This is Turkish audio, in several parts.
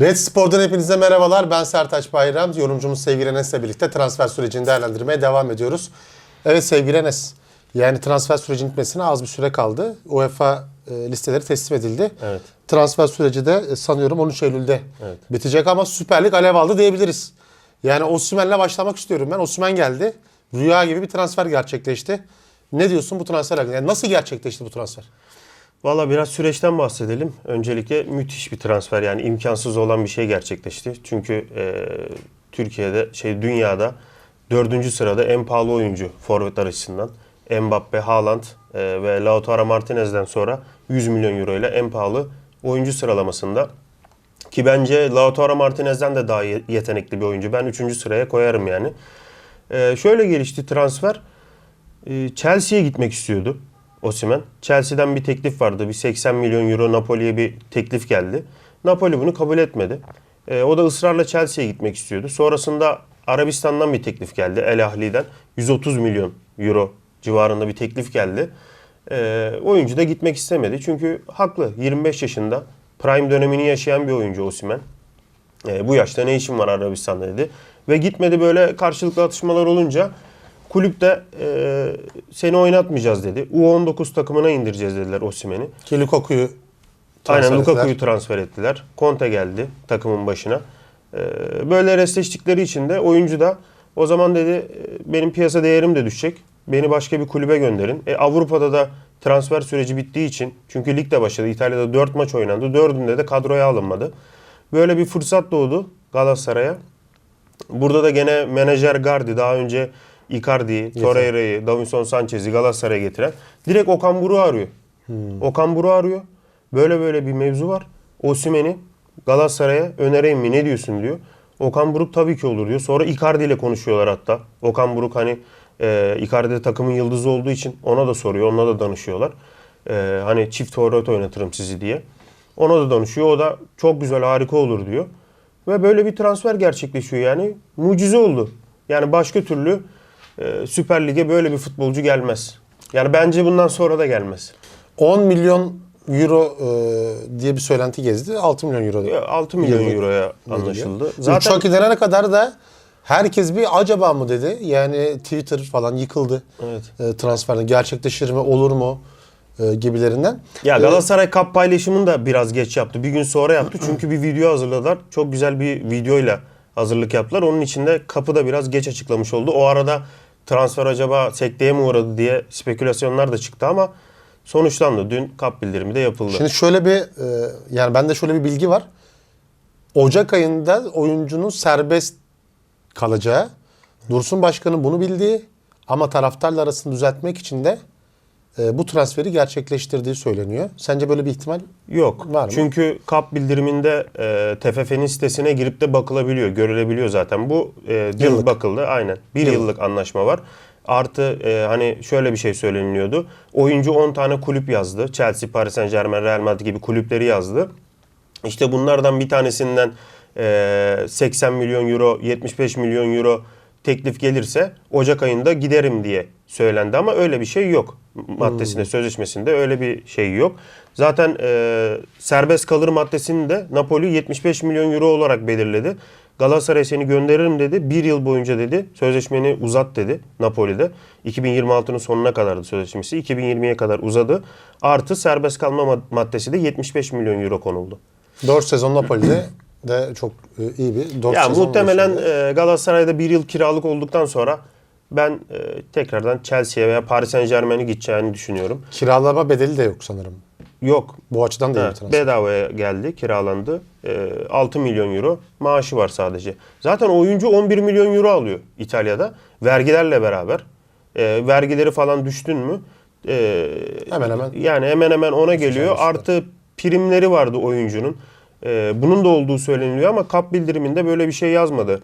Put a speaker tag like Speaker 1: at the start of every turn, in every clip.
Speaker 1: Red Spor'dan hepinize merhabalar. Ben Sertaç Bayram. Yorumcumuz sevgili Enes'le birlikte transfer sürecini değerlendirmeye devam ediyoruz. Evet sevgili Enes. Yani transfer sürecinin bitmesine az bir süre kaldı. UEFA e, listeleri teslim edildi.
Speaker 2: Evet.
Speaker 1: Transfer süreci de e, sanıyorum 13 Eylül'de
Speaker 2: Evet.
Speaker 1: bitecek ama Süper Lig alev aldı diyebiliriz. Yani Osimhen'le başlamak istiyorum ben. Osimhen geldi. Rüya gibi bir transfer gerçekleşti. Ne diyorsun bu transfer hakkında? Yani nasıl gerçekleşti bu transfer?
Speaker 2: Valla biraz süreçten bahsedelim. Öncelikle müthiş bir transfer yani imkansız olan bir şey gerçekleşti. Çünkü e, Türkiye'de şey dünyada dördüncü sırada en pahalı oyuncu forvetler açısından. Mbappe, Haaland e, ve Lautaro Martinez'den sonra 100 milyon euro ile en pahalı oyuncu sıralamasında. Ki bence Lautaro Martinez'den de daha ye- yetenekli bir oyuncu. Ben 3. sıraya koyarım yani. E, şöyle gelişti transfer. E, Chelsea'ye gitmek istiyordu Osimhen. Chelsea'den bir teklif vardı. Bir 80 milyon euro Napoli'ye bir teklif geldi. Napoli bunu kabul etmedi. E, o da ısrarla Chelsea'ye gitmek istiyordu. Sonrasında Arabistan'dan bir teklif geldi. El Ahli'den 130 milyon euro civarında bir teklif geldi. E, oyuncu da gitmek istemedi. Çünkü haklı. 25 yaşında prime dönemini yaşayan bir oyuncu Osimhen. E, bu yaşta ne işim var Arabistan'da dedi. Ve gitmedi böyle karşılıklı atışmalar olunca kulüp de e, seni oynatmayacağız dedi. U19 takımına indireceğiz dediler Osimhen'i.
Speaker 1: Ki Lukaku'yu
Speaker 2: Aynen
Speaker 1: transfer ettiler.
Speaker 2: Lukaku'yu transfer ettiler. Conte geldi takımın başına. E, böyle restleştikleri için de oyuncu da o zaman dedi e, benim piyasa değerim de düşecek. Beni başka bir kulübe gönderin. E, Avrupa'da da transfer süreci bittiği için çünkü lig de başladı. İtalya'da 4 maç oynandı. 4'ünde de kadroya alınmadı. Böyle bir fırsat doğdu Galatasaray'a. Burada da gene menajer Gardi daha önce Icardi'yi, Torreira'yı, Davinson Sanchez'i Galatasaray'a getiren direkt Okan Buruk'u arıyor. Okan Buruk'u arıyor. Böyle böyle bir mevzu var. Osimhen'i Galatasaray'a önereyim mi ne diyorsun diyor. Okan Buruk tabii ki olur diyor. Sonra Icardi ile konuşuyorlar hatta. Okan Buruk hani e, Icardi takımın yıldızı olduğu için ona da soruyor. Onunla da danışıyorlar. E, hani çift forvet oynatırım sizi diye. Ona da danışıyor. O da çok güzel harika olur diyor. Ve böyle bir transfer gerçekleşiyor yani. Mucize oldu. Yani başka türlü e, Süper Lig'e böyle bir futbolcu gelmez. Yani bence bundan sonra da gelmez.
Speaker 1: 10 milyon euro e, diye bir söylenti gezdi. 6 milyon euro.
Speaker 2: E, 6 milyon
Speaker 1: Yıllık
Speaker 2: euroya anlaşıldı.
Speaker 1: Zaten... Uçak gidene kadar da herkes bir acaba mı dedi. Yani Twitter falan yıkıldı.
Speaker 2: Evet.
Speaker 1: E, transferden gerçekleşir mi olur mu e, gibilerinden.
Speaker 2: Ya Galatasaray Cup paylaşımını da biraz geç yaptı. Bir gün sonra yaptı. Çünkü bir video hazırladılar. Çok güzel bir videoyla hazırlık yaptılar. Onun içinde kapı da biraz geç açıklamış oldu. O arada transfer acaba sekteye mi uğradı diye spekülasyonlar da çıktı ama sonuçlandı. Dün kap bildirimi de yapıldı.
Speaker 1: Şimdi şöyle bir e, yani bende şöyle bir bilgi var. Ocak ayında oyuncunun serbest kalacağı, Dursun Başkan'ın bunu bildiği ama taraftarla arasını düzeltmek için de bu transferi gerçekleştirdiği söyleniyor. Sence böyle bir ihtimal
Speaker 2: Yok.
Speaker 1: Var mı?
Speaker 2: Çünkü kap bildiriminde e, TFF'nin sitesine girip de bakılabiliyor, görülebiliyor zaten. Bu e, dün
Speaker 1: Yıllık.
Speaker 2: bakıldı. Aynen. Bir
Speaker 1: Yıllık.
Speaker 2: yıllık anlaşma var. Artı e, hani şöyle bir şey söyleniliyordu. Oyuncu 10 tane kulüp yazdı. Chelsea, Paris Saint Germain, Real Madrid gibi kulüpleri yazdı. İşte bunlardan bir tanesinden e, 80 milyon euro, 75 milyon euro teklif gelirse Ocak ayında giderim diye söylendi ama öyle bir şey yok. Maddesinde, sözleşmesinde öyle bir şey yok. Zaten e, serbest kalır maddesini de Napoli 75 milyon euro olarak belirledi. Galatasaray seni gönderirim dedi. Bir yıl boyunca dedi. Sözleşmeni uzat dedi Napoli'de. 2026'nın sonuna kadardı sözleşmesi. 2020'ye kadar uzadı. Artı serbest kalma mad- maddesi de 75 milyon euro konuldu.
Speaker 1: 4 sezon Napoli'de de çok e, iyi bir 4
Speaker 2: Ya muhtemelen e, Galatasaray'da bir yıl kiralık olduktan sonra ben e, tekrardan Chelsea'ye veya Paris Saint Germain'e gideceğini düşünüyorum.
Speaker 1: kiralama bedeli de yok sanırım.
Speaker 2: Yok.
Speaker 1: Bu açıdan da
Speaker 2: Evet, bedavaya geldi, kiralandı. E, 6 milyon euro maaşı var sadece. Zaten oyuncu 11 milyon euro alıyor İtalya'da. Vergilerle beraber. E, vergileri falan düştün mü? e,
Speaker 1: Hemen hemen.
Speaker 2: Yani hemen hemen ona geliyor.
Speaker 1: üstü.
Speaker 2: Artı primleri vardı oyuncunun. E, bunun da olduğu söyleniliyor ama kap bildiriminde böyle bir şey yazmadı.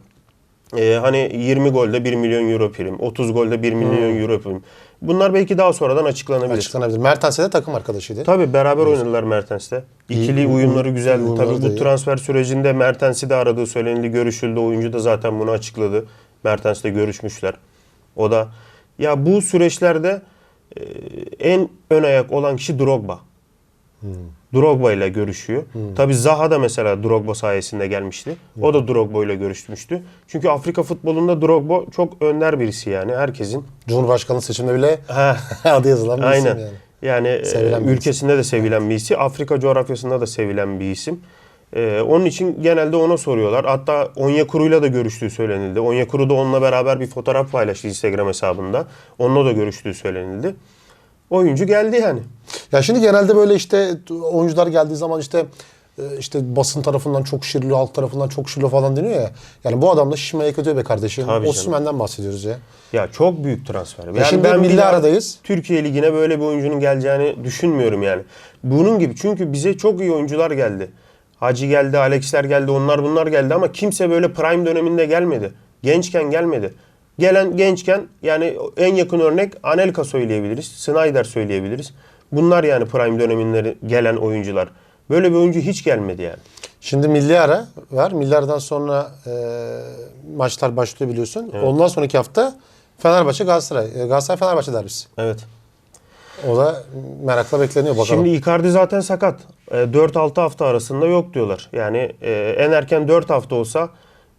Speaker 2: E, hani 20 golde 1 milyon euro prim, 30 golde 1 milyon
Speaker 1: Hmm.
Speaker 2: euro prim. Bunlar belki daha sonradan açıklanabilir.
Speaker 1: Açıklanabilir. Mertens'e de takım arkadaşıydı.
Speaker 2: Tabii beraber oynadılar Mertens'te. İkili
Speaker 1: İyi,
Speaker 2: uyumları güzeldi.
Speaker 1: iyi uyumları
Speaker 2: Tabii bu
Speaker 1: iyi.
Speaker 2: transfer sürecinde Mertens'i de aradığı söylenildi, görüşüldü. Oyuncu da zaten bunu açıkladı. Mertens'le görüşmüşler. O da ya bu süreçlerde e, en ön ayak olan kişi Drogba. Drogba ile görüşüyor. Tabii Zaha da mesela Drogba sayesinde gelmişti. O da Drogba ile görüşmüştü. Çünkü Afrika futbolunda Drogba çok önder birisi yani herkesin.
Speaker 1: Cumhurbaşkanlığı seçiminde bile adı yazılan bir isim
Speaker 2: aynen.
Speaker 1: yani.
Speaker 2: Yani, e,
Speaker 1: Sevilen
Speaker 2: ülkesinde de sevilen bir isim. Afrika coğrafyasında da sevilen bir isim. E, onun için genelde ona soruyorlar. Hatta Onyekuru'yla da görüştüğü söylenildi. Onyekuru da onunla beraber bir fotoğraf paylaştı Instagram hesabında. Onunla da görüştüğü söylenildi. Oyuncu geldi yani.
Speaker 1: Ya şimdi genelde böyle işte oyuncular geldiği zaman işte e, işte basın tarafından çok şişiriliyor, halk tarafından çok şişiriliyor falan deniyor ya. Yani bu adam da şişmeye kötü be kardeşim. Osimhen'den bahsediyoruz ya.
Speaker 2: Ya çok büyük transfer. Yani
Speaker 1: şimdi
Speaker 2: ben
Speaker 1: milli aradayız.
Speaker 2: Türkiye Ligi'ne böyle bir oyuncunun geleceğini düşünmüyorum yani. Bunun gibi çünkü bize çok iyi oyuncular geldi. Hacı geldi, Alexler geldi, onlar bunlar geldi ama kimse böyle prime döneminde gelmedi. Gençken gelmedi. Gelen gençken yani en yakın örnek Anelka söyleyebiliriz, Snyder söyleyebiliriz. Bunlar yani prime döneminde gelen oyuncular. Böyle bir oyuncu hiç gelmedi yani.
Speaker 1: Şimdi milli ara var. Milli aradan sonra e, maçlar başlıyor biliyorsun. Ondan sonraki hafta Fenerbahçe Galatasaray. E, Galatasaray Fenerbahçe derbisi.
Speaker 2: Evet.
Speaker 1: O da merakla bekleniyor bakalım.
Speaker 2: Şimdi Icardi zaten sakat. E, 4-6 hafta arasında yok diyorlar. Yani e, en erken 4 hafta olsa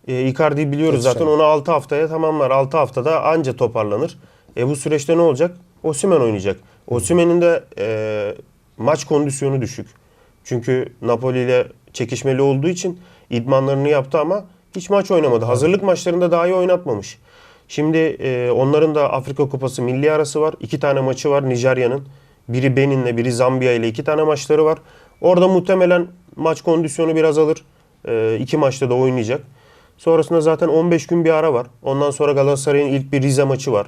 Speaker 2: e, Icardi'yi biliyoruz
Speaker 1: Yetişemez.
Speaker 2: zaten. Onu 6 haftaya tamamlar. 6 haftada anca toparlanır. E bu süreçte ne olacak? Osimhen oynayacak. Osimhen'in de e, maç kondisyonu düşük. Çünkü Napoli ile çekişmeli olduğu için idmanlarını yaptı ama hiç maç oynamadı. Hazırlık maçlarında dahi oynatmamış. Şimdi e, onların da Afrika Kupası milli arası var. İki tane maçı var Nijerya'nın. Biri Benin'le biri Zambiya ile iki tane maçları var. Orada muhtemelen maç kondisyonu biraz alır. E, iki maçta da oynayacak. Sonrasında zaten 15 gün bir ara var. Ondan sonra Galatasaray'ın ilk bir Rize maçı var.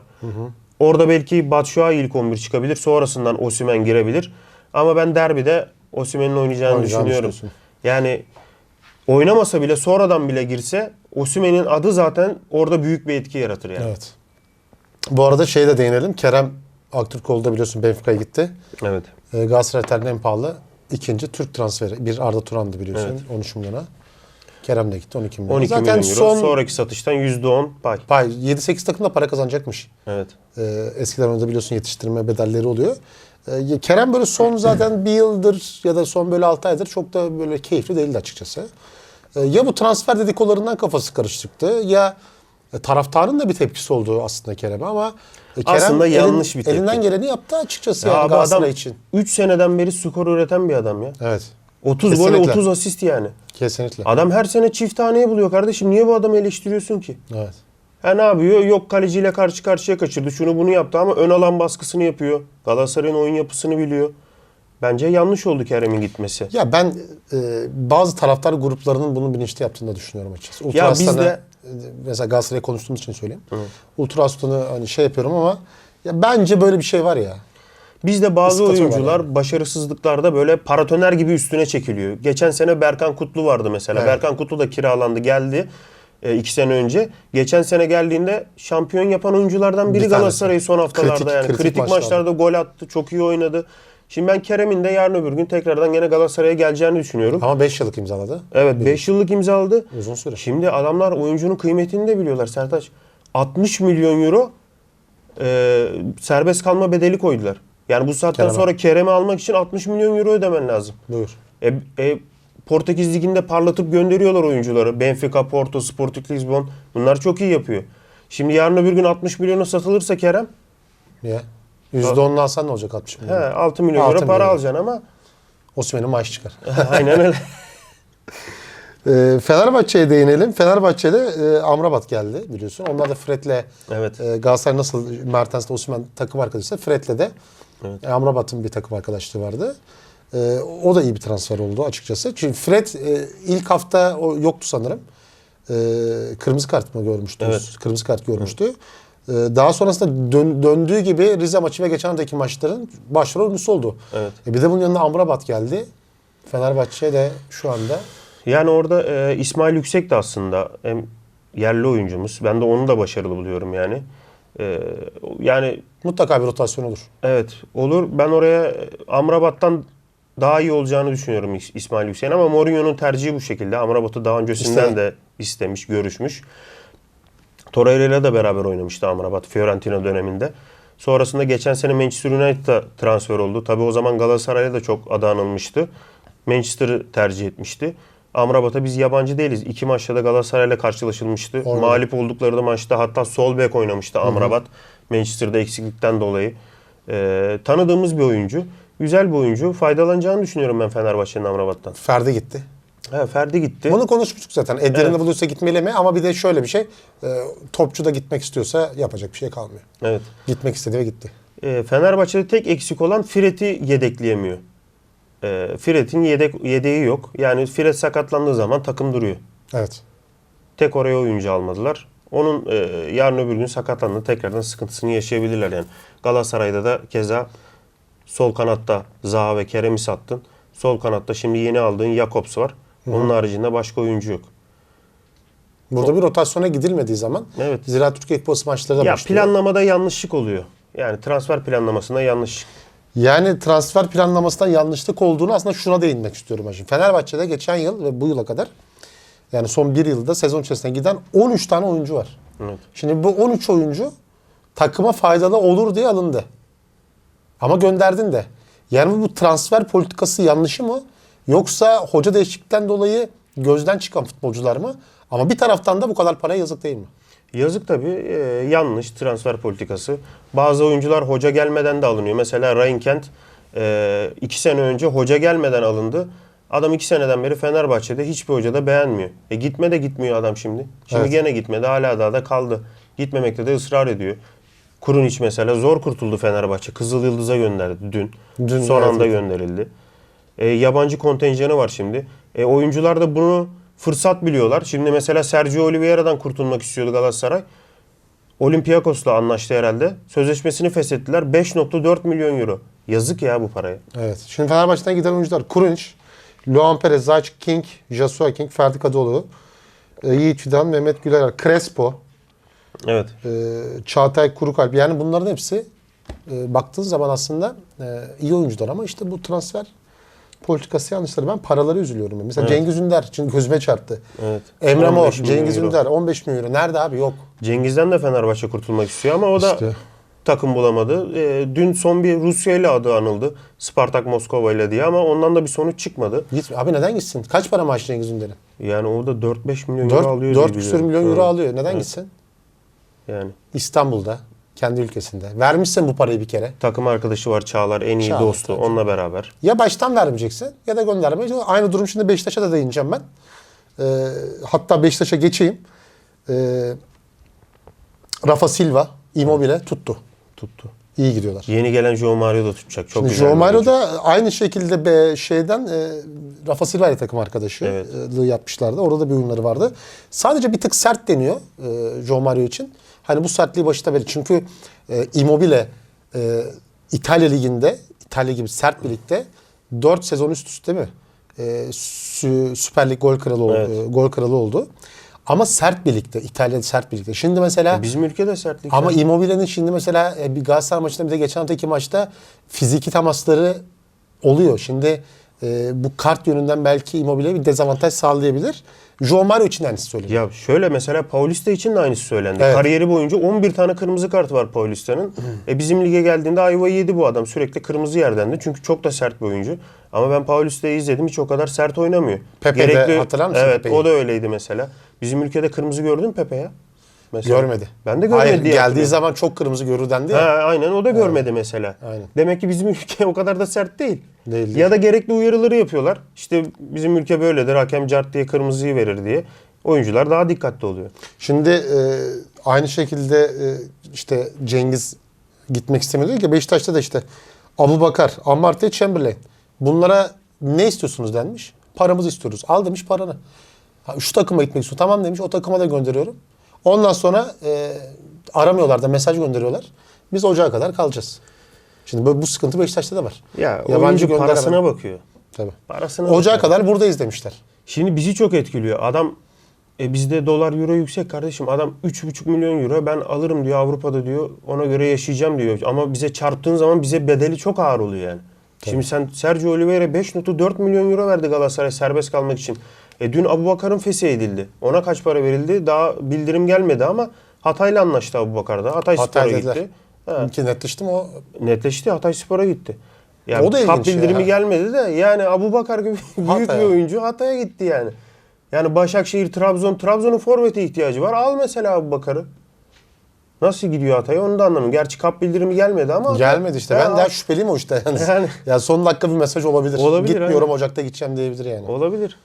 Speaker 2: Orada belki Batshuayi ilk 11 çıkabilir. Sonrasından Osimhen girebilir. Ama ben derbide Osimhen'in oynayacağını
Speaker 1: Oynayacağını
Speaker 2: düşünüyorum.
Speaker 1: düşünüyorsun.
Speaker 2: Yani oynamasa bile sonradan bile girse Osimhen'in adı zaten orada büyük bir etki yaratır yani.
Speaker 1: Evet. Bu arada şey de değinelim. Kerem Aktürkoğlu biliyorsun Benfica'ya gitti.
Speaker 2: Evet.
Speaker 1: E, Galatasaray tarihinin en pahalı ikinci Türk transferi. Bir Arda Turan'dı biliyorsun 13 milyona. Kerem de gitti 12 milyon.
Speaker 2: 12
Speaker 1: Zaten
Speaker 2: milyon euro.
Speaker 1: son
Speaker 2: Sonraki satıştan %10 pay.
Speaker 1: pay 7-8 takım da para kazanacakmış.
Speaker 2: Evet.
Speaker 1: Ee, eskiden orada biliyorsun yetiştirme bedelleri oluyor. Ee, Kerem böyle son zaten bir yıldır ya da son böyle 6 aydır çok da böyle keyifli değildi açıkçası. Ee, ya bu transfer dedikolarından kafası karışıktı ya e, taraftarın da bir tepkisi oldu aslında Kerem'e ama e, Kerem
Speaker 2: Aslında
Speaker 1: elin-
Speaker 2: yanlış bir tepki.
Speaker 1: Elinden geleni yaptı açıkçası
Speaker 2: Ya
Speaker 1: yani
Speaker 2: abi adam
Speaker 1: Galatasaray için.
Speaker 2: 3 seneden beri skor üreten bir adam ya.
Speaker 1: Evet.
Speaker 2: 30 gol
Speaker 1: Kesinlikle.
Speaker 2: 30 asist yani.
Speaker 1: Kesinlikle.
Speaker 2: Adam her sene çift taneye buluyor kardeşim. Niye bu adamı eleştiriyorsun ki?
Speaker 1: Evet.
Speaker 2: Ha ne yapıyor? Yok kaleciyle karşı karşıya kaçırdı. Şunu bunu yaptı ama ön alan baskısını yapıyor. Galatasaray'ın oyun yapısını biliyor. Bence yanlış oldu Kerem'in gitmesi.
Speaker 1: Ya ben e, bazı taraftar gruplarının bunu bilinçli yaptığını da düşünüyorum açıkçası. Ultra
Speaker 2: Ya biz de-
Speaker 1: e, mesela Galatasaray'a konuştuğumuz için söyleyeyim. Ultra Aslan'ı hani şey yapıyorum ama ya bence böyle bir şey var ya.
Speaker 2: Bizde bazı
Speaker 1: var
Speaker 2: oyuncular başarısızlıklarda böyle paratoner gibi üstüne çekiliyor. Geçen sene Berkan Kutlu vardı mesela.
Speaker 1: Evet.
Speaker 2: Berkan Kutlu da kiralandı geldi e, iki sene önce. Geçen sene geldiğinde şampiyon yapan oyunculardan biri
Speaker 1: Bir.
Speaker 2: Galatasaray'ı son haftalarda
Speaker 1: Kritik-
Speaker 2: yani.
Speaker 1: kritik
Speaker 2: Kritik,
Speaker 1: maçlarda.
Speaker 2: maçlarda gol attı, çok iyi oynadı. Şimdi ben Kerem'in de yarın öbür gün tekrardan gene Galatasaray'a geleceğini düşünüyorum.
Speaker 1: Ama 5 yıllık imzaladı.
Speaker 2: Evet 5 yıllık imzaladı.
Speaker 1: Uzun süre.
Speaker 2: Şimdi adamlar oyuncunun kıymetini de biliyorlar Sertaç. 60 milyon euro e, serbest kalma bedeli koydular. Yani bu saatten
Speaker 1: Kerem'e.
Speaker 2: sonra Kerem'i almak için 60 milyon euro ödemen lazım.
Speaker 1: Buyur.
Speaker 2: E, e, Portekiz Ligi'nde parlatıp gönderiyorlar oyuncuları. Benfica, Porto, Sporting Lisbon. Bunlar çok iyi yapıyor. Şimdi yarın öbür gün 60 milyona satılırsa Kerem,
Speaker 1: Niye? %10'unu alsan ne olacak 60
Speaker 2: he,
Speaker 1: milyon?
Speaker 2: 6 milyon
Speaker 1: 6
Speaker 2: euro para
Speaker 1: milyon.
Speaker 2: alacaksın ama
Speaker 1: Osimhen'in maaşı çıkar.
Speaker 2: aynen öyle.
Speaker 1: E, Fenerbahçe'ye değinelim. Fenerbahçe'de e, Amrabat geldi biliyorsun. Onlar da Fred'le
Speaker 2: Evet.
Speaker 1: e, Galatasaray nasıl Mertens'le Osimhen takım arkadaşıysa Fred'le de
Speaker 2: Evet.
Speaker 1: e, Amrabat'ın bir takım arkadaşlığı vardı. E, o da iyi bir transfer oldu açıkçası. Çünkü Fred e, ilk hafta o yoktu sanırım. E, kırmızı kart mı görmüştü?
Speaker 2: Evet.
Speaker 1: Kırmızı kart görmüştü. E, daha sonrasında dön- döndüğü gibi Rize maçı ve geçen haftaki maçların başrol oyuncusu oldu.
Speaker 2: Evet.
Speaker 1: E, bir de bunun yanına Amrabat geldi. Fenerbahçe de şu anda
Speaker 2: Yani orada e, İsmail Yüksek de aslında hem yerli oyuncumuz. Ben de onu da başarılı buluyorum yani. E, yani
Speaker 1: mutlaka bir rotasyon olur.
Speaker 2: evet olur. Ben oraya e, Amrabat'tan daha iyi olacağını düşünüyorum İs- İsmail Yüksek'in ama Mourinho'nun tercihi bu şekilde. Amrabat'ı daha öncesinden
Speaker 1: İstedi.
Speaker 2: de istemiş, görüşmüş. Torreira ile de beraber oynamıştı Amrabat Fiorentina döneminde. Sonrasında geçen sene Manchester United'a transfer oldu. Tabii o zaman Galatasaray'a da çok adı anılmıştı. Manchester'ı tercih etmişti. Amrabat'a biz yabancı değiliz. İki maçta da Galatasaray'la karşılaşılmıştı.
Speaker 1: Oynadı.
Speaker 2: Mağlup oldukları da maçta hatta sol bek oynamıştı Amrabat. Manchester'da eksiklikten dolayı. Ee, tanıdığımız bir oyuncu. Güzel bir oyuncu. Faydalanacağını düşünüyorum ben Fenerbahçe'nin Amrabat'tan.
Speaker 1: Ferdi gitti.
Speaker 2: Ha, Ferdi gitti.
Speaker 1: Bunu konuşmuştuk zaten. Ederini
Speaker 2: Evet.
Speaker 1: bulursa gitmeli mi? Ama bir de şöyle bir şey. e, topçu da gitmek istiyorsa yapacak bir şey kalmıyor.
Speaker 2: Evet.
Speaker 1: Gitmek istedi ve gitti.
Speaker 2: E, Fenerbahçe'de tek eksik olan Fred'i yedekleyemiyor. E, Fred'in yedek yedeği yok. Yani Fred sakatlandığı zaman takım duruyor.
Speaker 1: Evet.
Speaker 2: Tek oraya oyuncu almadılar. Onun e, yarın öbür gün sakatlandığında tekrardan sıkıntısını yaşayabilirler yani. Galatasaray'da da keza sol kanatta Zaha ve Kerem'i sattın. Sol kanatta şimdi yeni aldığın Jakobs var. Onun haricinde başka oyuncu yok.
Speaker 1: Burada bir rotasyona gidilmediği zaman
Speaker 2: Evet.
Speaker 1: Zira Türkiye Kupası maçları da
Speaker 2: Ya
Speaker 1: başlıyor.
Speaker 2: planlamada yanlışlık oluyor. Yani transfer planlamasında yanlış.
Speaker 1: Yani transfer planlamasından yanlışlık olduğunu aslında şuna değinmek istiyorum ben şimdi. Fenerbahçe'de geçen yıl ve bu yıla kadar yani son bir yılda sezon içerisinde giden 13 tane oyuncu var.
Speaker 2: Evet.
Speaker 1: Şimdi bu 13 oyuncu takıma faydalı olur diye alındı. Ama gönderdin de. Yani bu transfer politikası yanlışı mı? Yoksa hoca değişiklikten dolayı gözden çıkan futbolcular mı? Ama bir taraftan da bu kadar paraya yazık değil mi?
Speaker 2: Yazık tabii e, yanlış transfer politikası. Bazı oyuncular hoca gelmeden de alınıyor. Mesela Ryan Kent e, iki sene önce hoca gelmeden alındı. Adam iki seneden beri Fenerbahçe'de hiçbir hoca da beğenmiyor. E gitme de gitmiyor adam şimdi. Şimdi
Speaker 1: Evet.
Speaker 2: gene gitmedi hala daha da kaldı. Gitmemekte de ısrar ediyor. Kurunic mesela zor kurtuldu Fenerbahçe. Kızıl Yıldız'a gönderdi dün.
Speaker 1: Dün,
Speaker 2: Son
Speaker 1: evet,
Speaker 2: anda
Speaker 1: evet.
Speaker 2: gönderildi. E, yabancı kontenjanı var şimdi. E, oyuncular da bunu fırsat biliyorlar. Şimdi mesela Sergio Oliveira'dan kurtulmak istiyordu Galatasaray. Olympiakos'la anlaştı herhalde. Sözleşmesini feshettiler. 5.4 milyon euro. Yazık ya bu paraya.
Speaker 1: Evet. Şimdi Fenerbahçe'den giden oyuncular Kurunç, Luan Perez, Zayç King, Joshua King, Ferdi Kadıoğlu, e, Yiğit Fidan, Mehmet Güler, Crespo,
Speaker 2: Evet.
Speaker 1: e, Çağatay Kurukalp. Yani bunların hepsi e, baktığın zaman aslında e, iyi oyuncular ama işte bu transfer politikası yanlışları. Ben paraları üzülüyorum. Mesela
Speaker 2: Evet.
Speaker 1: Cengiz Ünder çünkü gözüme çarptı.
Speaker 2: Evet.
Speaker 1: Emre Mor,
Speaker 2: 15 milyon
Speaker 1: Cengiz
Speaker 2: euro.
Speaker 1: Ünder 15 milyon euro. Nerede abi? Yok.
Speaker 2: Cengiz'den de Fenerbahçe kurtulmak istiyor ama o da
Speaker 1: İşte.
Speaker 2: takım bulamadı. E, dün son bir Rusya ile adı anıldı. Spartak Moskova ile diye ama ondan da bir sonuç çıkmadı.
Speaker 1: Git. Abi neden gitsin? Kaç para maaş Cengiz Ünder'in?
Speaker 2: Yani o da 4-5 milyon euro
Speaker 1: 4,
Speaker 2: alıyor
Speaker 1: 4
Speaker 2: diye
Speaker 1: küsür
Speaker 2: biliyorum.
Speaker 1: milyon euro alıyor. Neden
Speaker 2: Evet.
Speaker 1: gitsin?
Speaker 2: Yani
Speaker 1: İstanbul'da, kendi ülkesinde. Vermişsin bu parayı bir kere.
Speaker 2: takım arkadaşı var Çağlar en iyi
Speaker 1: Çağlar,
Speaker 2: dostu
Speaker 1: tabii.
Speaker 2: onunla beraber.
Speaker 1: Ya baştan vermeyeceksin ya da göndermeyeceksin. Aynı durum şimdi Beşiktaş'a da değineceğim ben. Ee, hatta Beşiktaş'a geçeyim. Ee, Rafa Silva, Immobile tuttu.
Speaker 2: Tuttu.
Speaker 1: İyi gidiyorlar.
Speaker 2: Yeni gelen Joe Mario da tutacak. Çok
Speaker 1: Şimdi
Speaker 2: güzel.
Speaker 1: Joe Mario da aynı şekilde be, şeyden e, Rafa Silva ile takım arkadaşı
Speaker 2: Evet.
Speaker 1: e, yapmışlardı. Orada da bir oyunları vardı. Sadece bir tık sert deniyor e, Joe Mario için. Hani bu sertliği başta verir. Çünkü e, Immobile e, İtalya Ligi'nde, İtalya gibi sert bir ligde 4 sezon üst üste mi? E, Sü- Süper Lig gol kralı oldu.
Speaker 2: Evet.
Speaker 1: e, gol kralı oldu. Ama sert bir ligde, İtalya'da sert bir ligde. Şimdi mesela
Speaker 2: Bizim ülkede sertlik.
Speaker 1: ama
Speaker 2: yani.
Speaker 1: Immobile'nin şimdi mesela e, bir Galatasaray maçında bir de geçen haftaki maçta fiziki temasları oluyor. Şimdi e, bu kart yönünden belki Immobile bir dezavantaj sağlayabilir. Joe Mario için de aynısı söyleyeyim.
Speaker 2: Ya şöyle mesela Paulista için de aynısı söylendi.
Speaker 1: Evet.
Speaker 2: Kariyeri boyunca 11 tane kırmızı kartı var Paulista'nın. e bizim lige geldiğinde ayva yedi bu adam. Sürekli kırmızı yerdendi. Çünkü çok da sert bir oyuncu. Ama ben Paulista'yı izledim hiç o kadar sert oynamıyor.
Speaker 1: Pepe de hatırlar mısın
Speaker 2: Evet
Speaker 1: Pepe'yi?
Speaker 2: o da öyleydi mesela. Bizim ülkede kırmızı gördün mü Pepe ya? Mesela.
Speaker 1: Görmedi.
Speaker 2: Ben de görmedi
Speaker 1: Hayır,
Speaker 2: diye
Speaker 1: geldiği
Speaker 2: hatırlıyorum.
Speaker 1: zaman çok kırmızı görür dendi
Speaker 2: Ha,
Speaker 1: ya.
Speaker 2: aynen o da görmedi mesela.
Speaker 1: Aynen.
Speaker 2: Demek ki bizim ülke o kadar da sert değil.
Speaker 1: Değil, değil.
Speaker 2: Ya da gerekli uyarıları yapıyorlar. İşte bizim ülke böyledir. Hakem cart diye kırmızıyı verir diye. Oyuncular daha dikkatli oluyor.
Speaker 1: Şimdi e, aynı şekilde e, işte Cengiz gitmek istemiyor ki Beşiktaş'ta da işte Abu Bakar, Amartey, Chamberlain. Bunlara ne istiyorsunuz denmiş. Paramızı istiyoruz. Al demiş paranı. Ha, şu takıma gitmek istiyor. Tamam demiş. O takıma da gönderiyorum. Ondan sonra e, aramıyorlar da mesaj gönderiyorlar. Biz ocağa kadar kalacağız. Şimdi bu, bu sıkıntı Beşiktaş'ta da var.
Speaker 2: Ya
Speaker 1: Yabancı
Speaker 2: oyuncu parasına bakıyor.
Speaker 1: Tabii.
Speaker 2: Parasına
Speaker 1: Ocağa
Speaker 2: bakıyor.
Speaker 1: kadar buradayız demişler.
Speaker 2: Şimdi bizi çok etkiliyor. Adam e bizde dolar euro yüksek kardeşim. Adam 3,5 milyon euro ben alırım diyor Avrupa'da diyor. Ona göre yaşayacağım diyor. Ama bize çarptığın zaman bize bedeli çok ağır oluyor yani. Şimdi sen Sergio Oliveira 5.4 milyon euro verdi Galatasaray serbest kalmak için. E dün Abubakar'ın feshe edildi. Ona kaç para verildi? Daha bildirim gelmedi ama Hatay'la anlaştı Abubakar'da. Hatay,
Speaker 1: Hatay
Speaker 2: Spor'a
Speaker 1: dediler.
Speaker 2: gitti. Ha,
Speaker 1: Ki netleştim o
Speaker 2: netleşti Hatay Spor'a gitti. Yani
Speaker 1: O da
Speaker 2: kap
Speaker 1: ilginç
Speaker 2: bildirimi
Speaker 1: ya.
Speaker 2: gelmedi de yani Abu Bakar gibi büyük
Speaker 1: Hatay'a.
Speaker 2: bir oyuncu Hatay'a gitti yani. Yani Başakşehir, Trabzon, Trabzon'un forvete ihtiyacı var. Al mesela Abu Bakar'ı. Nasıl gidiyor Hatay'a onu da anlamıyorum. Gerçi kap bildirimi gelmedi ama.
Speaker 1: Gelmedi işte. Ben daha şüpheliyim o işte. Yani,
Speaker 2: Yani.
Speaker 1: yani son dakika bir mesaj olabilir.
Speaker 2: Olabilir,
Speaker 1: Gitmiyorum
Speaker 2: aynen.
Speaker 1: Ocak'ta gideceğim diyebilir yani.
Speaker 2: Olabilir.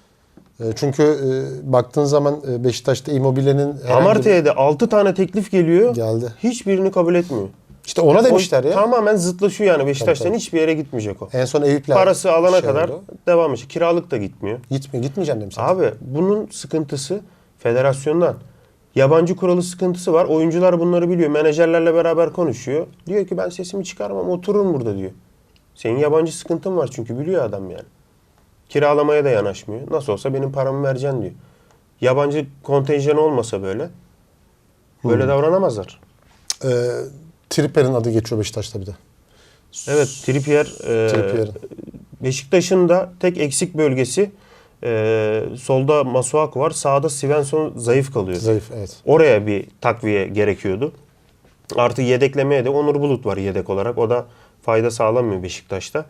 Speaker 1: E, Çünkü e, baktığın zaman e, Beşiktaş'ta Immobile'nin herhangi bir-
Speaker 2: Amartya'ya da 6 tane teklif geliyor.
Speaker 1: geldi.
Speaker 2: Hiçbirini kabul etmiyor.
Speaker 1: İşte ona
Speaker 2: O
Speaker 1: demişler ya.
Speaker 2: Tamamen zıtlaşıyor yani Beşiktaş'tan
Speaker 1: Tabii, tabii.
Speaker 2: hiçbir yere gitmeyecek o.
Speaker 1: En son Eyüp'le
Speaker 2: Parası alana
Speaker 1: şey
Speaker 2: kadar
Speaker 1: oldu.
Speaker 2: devam edecek. Kiralık da gitmiyor.
Speaker 1: Gitmiyor, gitmeyeceğim demişler.
Speaker 2: Abi bunun sıkıntısı federasyondan. Yabancı kuralı sıkıntısı var. Oyuncular bunları biliyor. Menajerlerle beraber konuşuyor. Diyor ki ben sesimi çıkarmam otururum burada diyor. Senin yabancı sıkıntın var çünkü biliyor adam yani. Kiralamaya da yanaşmıyor. Nasıl olsa benim paramı vereceksin diyor. Yabancı kontenjanı olmasa böyle böyle davranamazlar.
Speaker 1: E, Tripper'in adı geçiyor Beşiktaş'ta bir de.
Speaker 2: Evet Trippier, e,
Speaker 1: Trippier'in.
Speaker 2: Beşiktaş'ın da tek eksik bölgesi e, solda Masuaku var. Sağda Svensson zayıf kalıyor.
Speaker 1: Zayıf evet.
Speaker 2: Oraya bir takviye gerekiyordu. Artı yedeklemeye de Onur Bulut var yedek olarak. O da fayda sağlamıyor Beşiktaş'ta.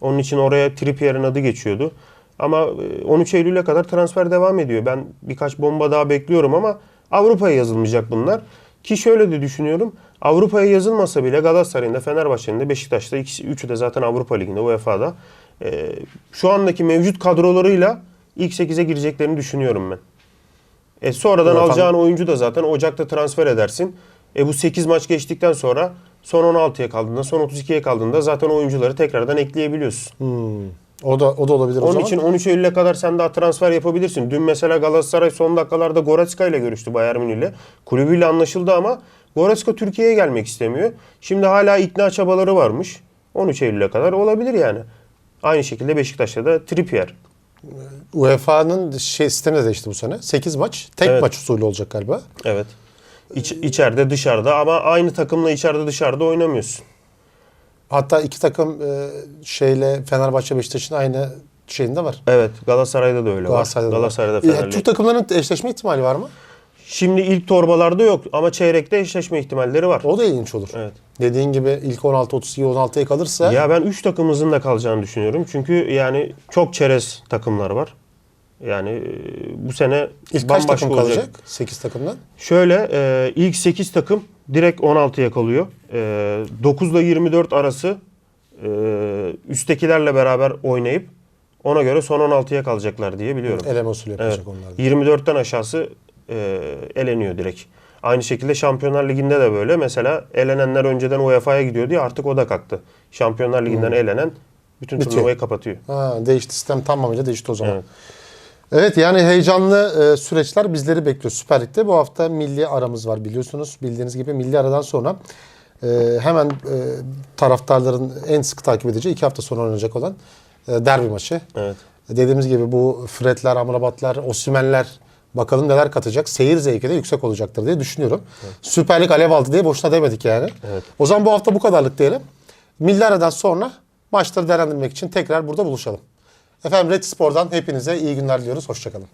Speaker 2: Onun için oraya Trippier'in adı geçiyordu. Ama e, 13 Eylül'e kadar transfer devam ediyor. Ben birkaç bomba daha bekliyorum ama Avrupa'ya yazılmayacak bunlar. Ki şöyle de düşünüyorum. Avrupa'ya yazılmasa bile Galatasaray'ın da Fenerbahçe'nin de Beşiktaş'ta ikisi, üçü de zaten Avrupa Ligi'nde UEFA'da. e, şu andaki mevcut kadrolarıyla ilk 8'e gireceklerini düşünüyorum ben. E sonradan
Speaker 1: UEFA
Speaker 2: alacağın oyuncu da zaten Ocak'ta transfer edersin. E bu 8 maç geçtikten sonra son 16'ya kaldığında, son 32'ye kaldığında zaten oyuncuları tekrardan ekleyebiliyorsun.
Speaker 1: Hmm. O da o da olabilir o
Speaker 2: Onun
Speaker 1: zaman.
Speaker 2: için 13 Eylül'e kadar sen daha transfer yapabilirsin. Dün mesela Galatasaray son dakikalarda Goretzka ile görüştü Bayern Münih ile. Kulübüyle anlaşıldı ama Goretzka Türkiye'ye gelmek istemiyor. Şimdi hala ikna çabaları varmış. 13 Eylül'e kadar olabilir yani. Aynı şekilde Beşiktaş'ta da Trippier.
Speaker 1: UEFA'nın şey sistemi de değişti bu sene. 8 maç. Tek
Speaker 2: Evet.
Speaker 1: maç usulü olacak galiba.
Speaker 2: Evet. İç, içeride dışarıda ama aynı takımla içeride dışarıda oynamıyorsun.
Speaker 1: Hatta iki takım e, şeyle Fenerbahçe Beşiktaş'ın aynı şeyinde var.
Speaker 2: Evet Galatasaray'da da öyle
Speaker 1: Galatasaray'da,
Speaker 2: var.
Speaker 1: da var.
Speaker 2: Galatasaray'da
Speaker 1: E. Türk takımlarının eşleşme ihtimali var mı?
Speaker 2: Şimdi ilk torbalarda yok ama çeyrekte eşleşme ihtimalleri var.
Speaker 1: O da ilginç olur.
Speaker 2: Evet.
Speaker 1: Dediğin gibi ilk 16 32 16'ya kalırsa
Speaker 2: Ya ben 3 takımımızın da kalacağını düşünüyorum. Çünkü yani çok çerez takımlar var. Yani e, bu sene
Speaker 1: ilk kaç takım
Speaker 2: olacak.
Speaker 1: kalacak? 8 takımdan.
Speaker 2: Şöyle e, ilk 8 takım direkt 16'ya kalıyor. E, 9 ile 24 arası e, üsttekilerle beraber oynayıp ona göre son 16'ya kalacaklar diye biliyorum.
Speaker 1: Eleme usulü
Speaker 2: Evet.
Speaker 1: yapacak onlar. da.
Speaker 2: 24'ten aşağısı e, eleniyor direkt. Aynı şekilde Şampiyonlar Ligi'nde de böyle. Mesela elenenler önceden UEFA'ya gidiyor diye artık o da kalktı. Şampiyonlar Ligi'nden elenen bütün
Speaker 1: Bitiyor.
Speaker 2: turnuvayı kapatıyor.
Speaker 1: Ha, değişti sistem tamamıyla değişti o zaman.
Speaker 2: Evet.
Speaker 1: Evet yani heyecanlı e, süreçler bizleri bekliyor Süper Lig'de. Bu hafta milli aramız var biliyorsunuz. Bildiğiniz gibi milli aradan sonra e, hemen e, taraftarların en sık takip edeceği iki hafta sonra oynanacak olan e, derbi maçı.
Speaker 2: Evet.
Speaker 1: Dediğimiz gibi bu Fredler, Amrabatlar, Osimenler bakalım neler katacak. Seyir zevki de yüksek olacaktır diye düşünüyorum. Süper Lig alev aldı diye boşuna demedik yani.
Speaker 2: Evet.
Speaker 1: O zaman bu hafta bu kadarlık diyelim. Milli aradan sonra maçları değerlendirmek için tekrar burada buluşalım. Efendim Red Spor'dan hepinize iyi günler diliyoruz. Hoşçakalın.